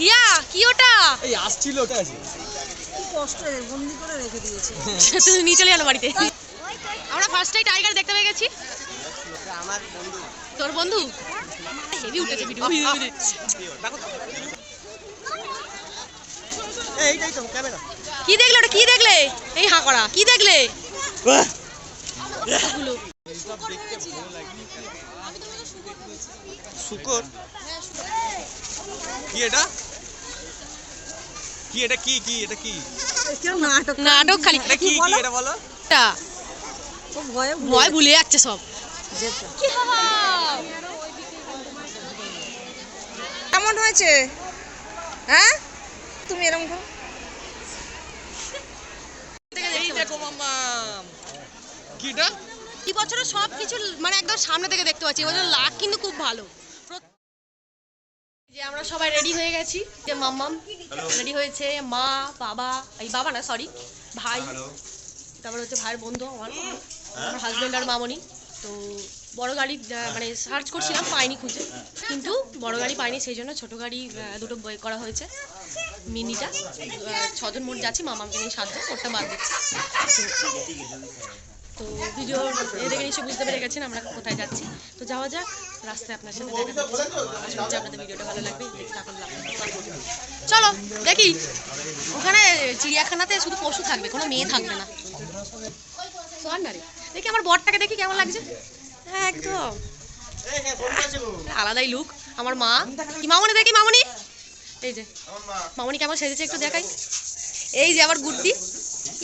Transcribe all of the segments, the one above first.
হিয়া কি ওটা? এই আসছিল ওটা আছে কি কষ্ট রে বন্দি করে রেখে দিয়েছে। তুমি নিয়ে চলে গেলো বাড়িতে। আমরা ফার্স্ট টাই টাইগার দেখতে পেয়ে গেছি। আমার বন্ধু? তোর বন্ধু হেভি উঠেছে ভিডিও এইটাই তো ক্যামেরা কি দেখলে ওটা? কি দেখলে? এই হাঁ করা। কি দেখলে? শুকর? কি এটা? কি এটা কি? কি এটা কি? নাটক নাটক খালি। এটা কি? কি এটা বলো? এটা ও ভয়ে ভয় ভুলে যাচ্ছে সব। কি কেমন হয়েছে? হ্যাঁ? তুমি এরকম করো। দেখো মামা কি এটা? এই বছরে সব কিছু মানে একদম সামনে থেকে দেখতে পাচ্ছি। এবছর লাক কিন্তু খুব ভালো। আমরা সবাই রেডি হয়ে গেছি। যে মাম্মাম রেডি হয়েছে। মা বাবা এই বাবা না সরি ভাই তারপর হচ্ছে ভাইয়ের বন্ধু আমার আমার হাজব্যান্ড আর মামনি। তো বড় গাড়ি মানে সার্চ করছিলাম পাইনি খুঁজে। কিন্তু বড় গাড়ি পাইনি সেই জন্য ছোট গাড়ি দুটো বই করা হয়েছে। মিনিটা ছজন মোট যাচ্ছি মামাকে নিয়ে সাতজন ওটা বাদ দিচ্ছি। তো ভিডিও দেখে নিশ্চয়ই বুঝতে পেরে গেছেন আমরা কোথায় যাচ্ছি। তো যাওয়া যাক, রাস্তায় আপনার সাথে দেখা হচ্ছে আশা করছি আপনাদের ভিডিওটা ভালো লাগবে, দেখতে চলো, দেখি, ওখানে চিড়িয়াখানাতে শুধু পশু থাকবে, কোনো মেয়ে থাকবে না। দেখি আমার বরটাকে দেখি কেমন লাগছে। হ্যাঁ একদম। আলাদাই লুক আমার মা। কি মামনি, দেখি মামনি। এই যে, মামনি কেমন সেজেছে একটু দেখাই। এই যে আবার গুড্ডি।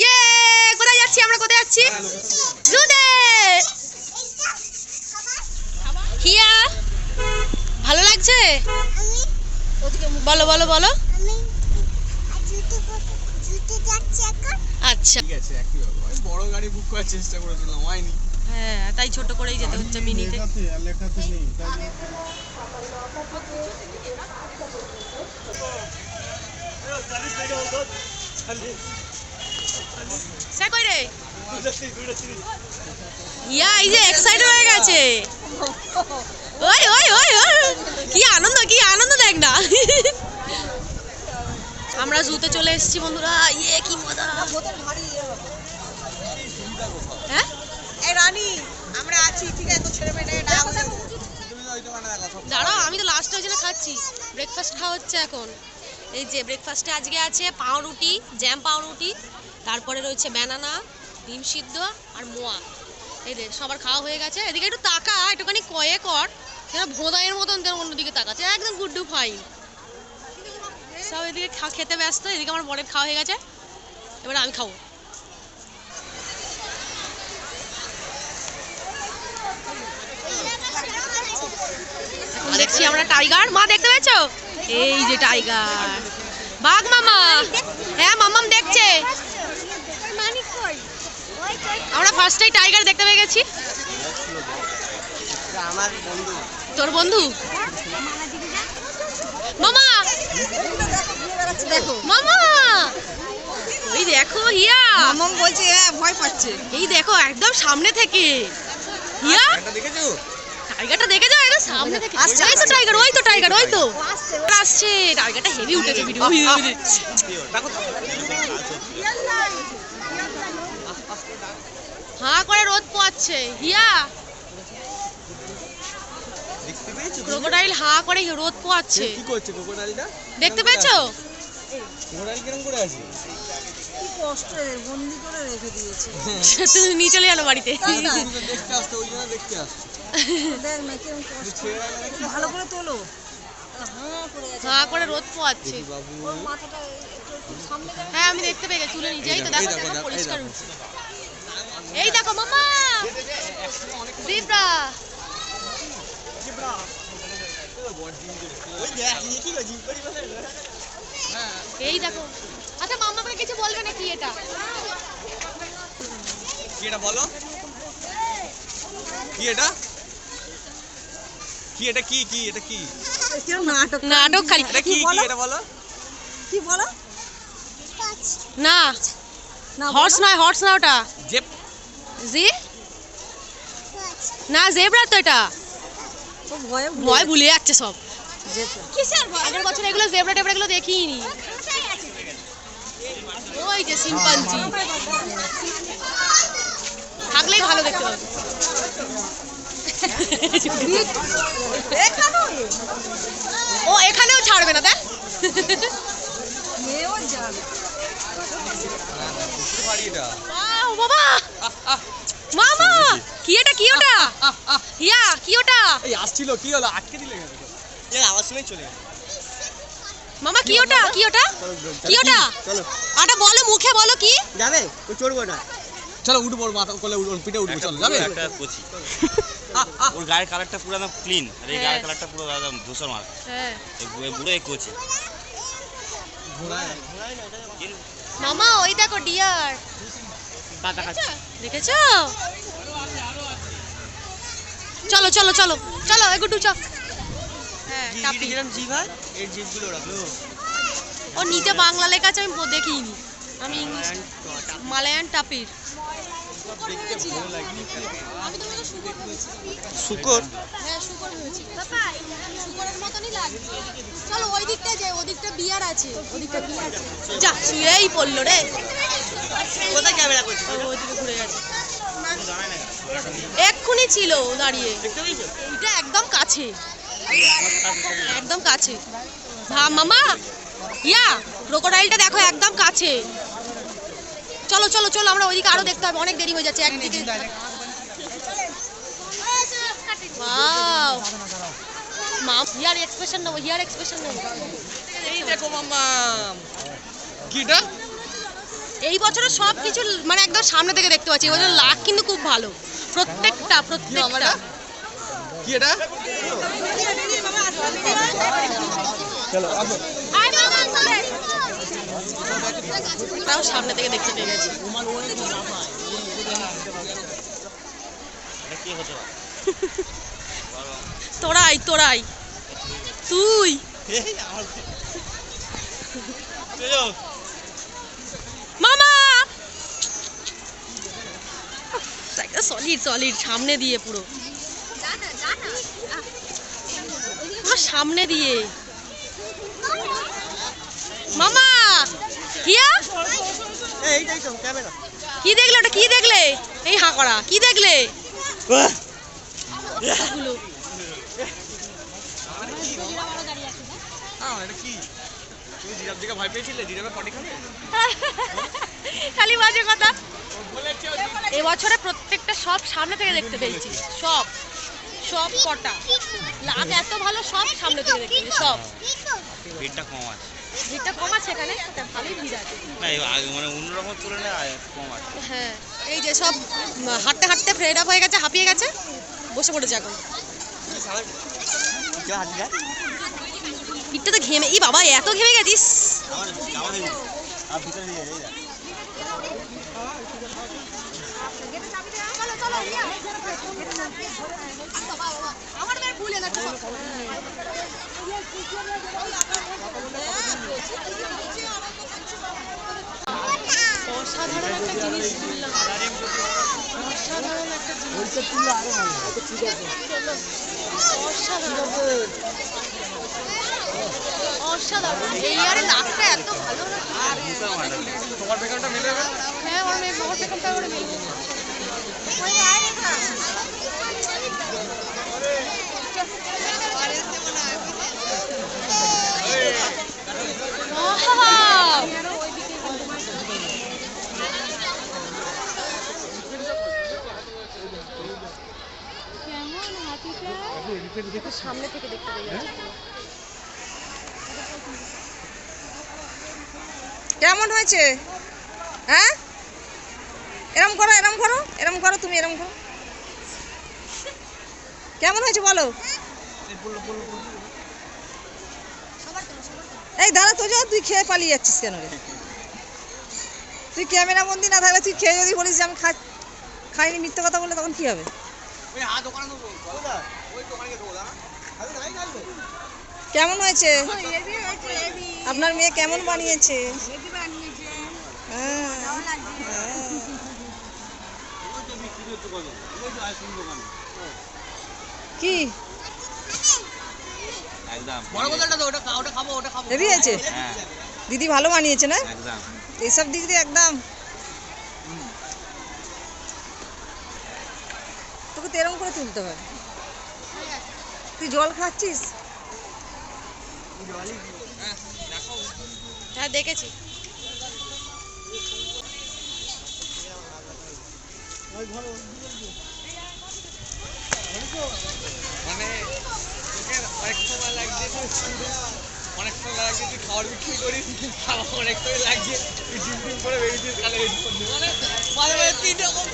ইয়ে কোথায় যাচ্ছি আমরা? কোথায় যাচ্ছি? জুদে হিয়া ভালো লাগছে? বলো বলো বলো। আচ্ছা। ঠিক আছে একই ব্যাপার। আমি বড় গাড়ি বুক করার চেষ্টা করেছিলাম হয়নি। হ্যাঁ তাই ছোট করেই যেতে হচ্ছে মিনিতে সে কই রে ইয়া এই যে এক্সাইট হয়ে গেছে। ওই ওই ওই কি আনন্দ কি আনন্দ দেখ না। আমরা জুতে চলে এসেছি বন্ধুরা। ইয়ে কি মজা। হ্যাঁ? এই রানী আমরা আছি ঠিক আছে ছেড়ে মেয়ে দাঁড়াও আমি তো লাস্ট ওই জন্য খাচ্ছি। ব্রেকফাস্ট খাওয়া হচ্ছে এখন। এই যে ব্রেকফাস্টে আজকে আছে পাউরুটি জ্যাম পাউরুটি। তারপরে রয়েছে ব্যানানা, ডিম সিদ্ধ আর মোয়া। এই সবার খাওয়া হয়ে গেছে। এদিকে একটু তাকা, একটুখানি কয়ে কর। যেন ভোদাইয়ের মতন যেন অন্যদিকে তাকাচ্ছে। একদম গুড্ডু ফাইন। সব এদিকে খেতে ব্যস্ত। এদিকে আমার বরের খাওয়া হয়ে গেছে। এবার আমি খাব। দেখছি আমরা টাইগার। মা, দেখতে পেয়েছ? এই যে টাইগার। বাঘ মামা। হ্যাঁ মামাম দেখছে। আমরা ফার্স্ট টাই টাইগার দেখতে পেয়ে গেছি। আমার বন্ধু তোর বন্ধু? মামা! দেখো মামা! ওই দেখো হিয়া! মামাম বলছে হ্যাঁ ভয় পাচ্ছে। এই দেখো একদম সামনে থেকে। হিয়া! এটা দেখেছ? টাইগারটা দেখে যাও একদম সামনে থেকে। আসছে, ওই তো টাইগার ওই তো টাইগার ওই তো। আসছে টাইগারটা হেভি উঠেছে ভিডিও দেখো হাঁ করে রোদ পোয়াচ্ছে। হিয়া? ক্রোকোডাইল হাঁ করে রোদ পোয়াচ্ছে। কি করছে ক্রোকোডাইলটা? দেখতে পেয়েছ? ক্রোকোডাইল করে আছে কি কষ্ট রে বন্দি করে রেখে দিয়েছে। তুমি নিয়ে চলে গেলো বাড়িতে। তুমি দেখতে আসতে ওই জন্য দেখতে আসছো। দেখ না কিরম কষ্ট। ছেড়ে রাখলে নাকি? ভালো করে তোলো। হাঁ করে রোদ পোয়াচ্ছে। হ্যাঁ আমি দেখতে পেয়ে গেছি। তুলে নিয়ে যাই। তো দেখো পরিষ্কার এই দেখো মামা! জিব্রা! হ্যাঁ এই দেখো। আচ্ছা মামা আমাকে কিছু বলবে না কি এটা? কি এটা বলো? কি এটা? কি এটা কি? কি এটা কি? নাটক নাটক খালি। এটা কি? কি এটা বলো? কি বলো? না। না হর্স নয় হর্স না ওটা। যে জি? না জেব্রা তো এটা। ভয় ভুলে যাচ্ছে। সব। আগের বছর এগুলো জেবরা টেবরা এগুলো দেখিনি। ওই যে সিম্পাঞ্জি থাকলেই ভালো দেখতে হবে ও এখানেও ছাড়বে না দেখ। মেয়েও যাবে। বাবা। মামা কি এটা কি ওটা? হিয়া কি ওটা? এই আসছিল কি হলো? আটকে দিলে এই আওয়াজ শুনেই চলে গেল। মামা কি ওটা কি ওটা? কি ওটা? চলো। আটা বলো মুখে বলো কি? যাবে? তো চড়বো না। চলো উঠবো মাথা কোলে উঠবো পিঠে উঠবো চলো যাবে? একটা কচি। ওর গায়ের কালারটা পুরো একদম ক্লিন আর এই হ্যাঁ। গায়ের কালারটা পুরো একদম ধূসর মার হ্যাঁ। এই বুড়ো এই কচি। মামা ওই দেখো ডিয়ার দেখেছ? চলো চলো চলো চলো এগুটু চল। হ্যাঁ এই রাখল ও নিচে বাংলা লেখা আছে আমি দেখিনি আমি ইংলিশ মালায়ান টাপির। শুকর? হ্যাঁ শুকর হয়েছি। শুকরের মতনই লাগবে চলো ওই দিকটা যাই ওই বিয়ার আছে। ওই বিয়ার আছে। যা শুয়েই পড়ল রে। কোথায় ক্যামেরা করছিস? ও ঘুরে গেছে। এক্ষুনি ছিল দাঁড়িয়ে। এটা একদম কাছে। একদম কাছে। মামা ইয়া ক্রোকোডাইলটা দেখো একদম কাছে। চলো চলো চলো আমরা ওইদিকে আরও দেখতে হবে অনেক দেরি হয়ে যাচ্ছে একদিকে wow mum here expression here expression নেব। এই দেখো মাম্মা। কিটা? এই বছরের সব কিছু মানে একদম সামনে থেকে দেখতে পাচ্ছি এবছর লাখ কিন্তু খুব ভালো। প্রত্যেকটা প্রত্যেকটা। কি এটা চলো তাও সামনে থেকে দেখতে পেয়ে গেছি। এটা কি হতে পারে তোরাই তোরাই। তুই। মামা! সলিড সলিড সামনে দিয়ে পুরো। সামনে দিয়ে। মামা! হিয়া এইটাই তো ক্যামেরা। কি দেখলে ওটা? কি দেখলে? এই হাঁ করা। কি দেখলে? খালি বাজে কথা। এবছরে প্রত্যেকটা সব সামনে থেকে দেখতে পেয়েছি। সব। সব কটা। লাভ এত ভালো সব সামনে থেকে দেখতে পেয়েছি সব। ভিড়টা কম আছে। ভিড়টা কম আছে এখানে ভালোই ভিড় আছে। এই মানে অন্যরকম তুলনায় কম আছে। হ্যাঁ এই যে সব হাঁটতে হাঁটতে ফ্রেড আপ হয়ে গেছে হাঁপিয়ে গেছে বসে পড়েছে এখন। পিঠটা তো ঘেমে ই বাবা এত ঘেমে গেছিস আমার ভুলে না অসাধারণ একটা জিনিস শুনলাম অসাধারণ একটা জিনিস অসাধারণ অসাধারণ এই আরে লাখটা এত ভালো না তোমার বেকারটা মিলে হ্যাঁ আমার পেকমটা করে মিলবে সামনে থেকে দেখতে পেয়ে কেমন হয়েছে? হ্যাঁ? এরম করো এরম করো এরম করো তুমি, এরম করো। কেমন হয়েছে বলো? এই দাদা যা তুই খেয়ে পালিয়ে যাচ্ছিস কেন রে? তুই ক্যামেরা বন্দি না থাকলে তুই খেয়ে যদি বলিস যে আমি খা খাইনি মিথ্যে কথা বললে তখন কি হবে? ওই দোকানে কেমন হয়েছে? আপনার মেয়ে কেমন বানিয়েছে? হ্যাঁ, হ্যাঁ। কি? হেভি হ্যাঁ দিদি ভালো বানিয়েছে না? এইসব দিক দিয়ে একদম। তোকে তো এরকম করে তুলতে হবে তুই জল খাচ্ছিস? হ্যাঁ দেখেছি। মানে অনেক সময় লাগছে অনেক সময় লাগছে তুই খাবার বিক্রি করিস খাওয়া অনেক সময় লাগছে। তুই ডিম ডিম করে বেরিয়েছিস কালে মানে মাঝে মাঝে তিনটে রকম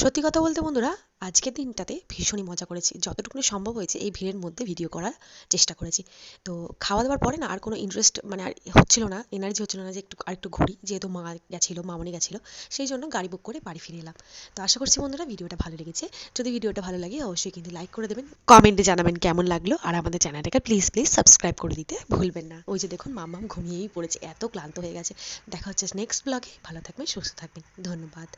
সত্যি কথা বলতে বন্ধুরা, আজকের দিনটাতে ভীষণই মজা করেছি। যতটুকু সম্ভব হয়েছে এই ভিড়ের মধ্যে ভিডিও করার চেষ্টা করেছি। তো খাওয়া দাওয়ার পরে না আর কোনো ইন্টারেস্ট মানে আর হচ্ছিল না এনার্জি হচ্ছিল না যে একটু, আরেকটু ঘুরি, যেহেতু মা গেছিল, মামনি গেছিল, সেই জন্য গাড়ি বুক করে বাড়ি ফিরে এলাম। তো আশা করছি বন্ধুরা ভিডিওটা ভালো লেগেছে। যদি ভিডিওটা ভালো লাগে অবশ্যই কিন্তু লাইক করে দেবেন কমেন্টে জানাবেন কেমন লাগল। আর আমাদের চ্যানেলটাকে প্লিজ প্লিজ সাবস্ক্রাইব করে দিতে ভুলবেন না। ওই যে দেখুন মাম্মাম ঘুমিয়েই পড়েছে, এত ক্লান্ত হয়ে গেছে। দেখা হচ্ছে নেক্সট ব্লগে ভালো থাকবেন, সুস্থ থাকবেন। ধন্যবাদ।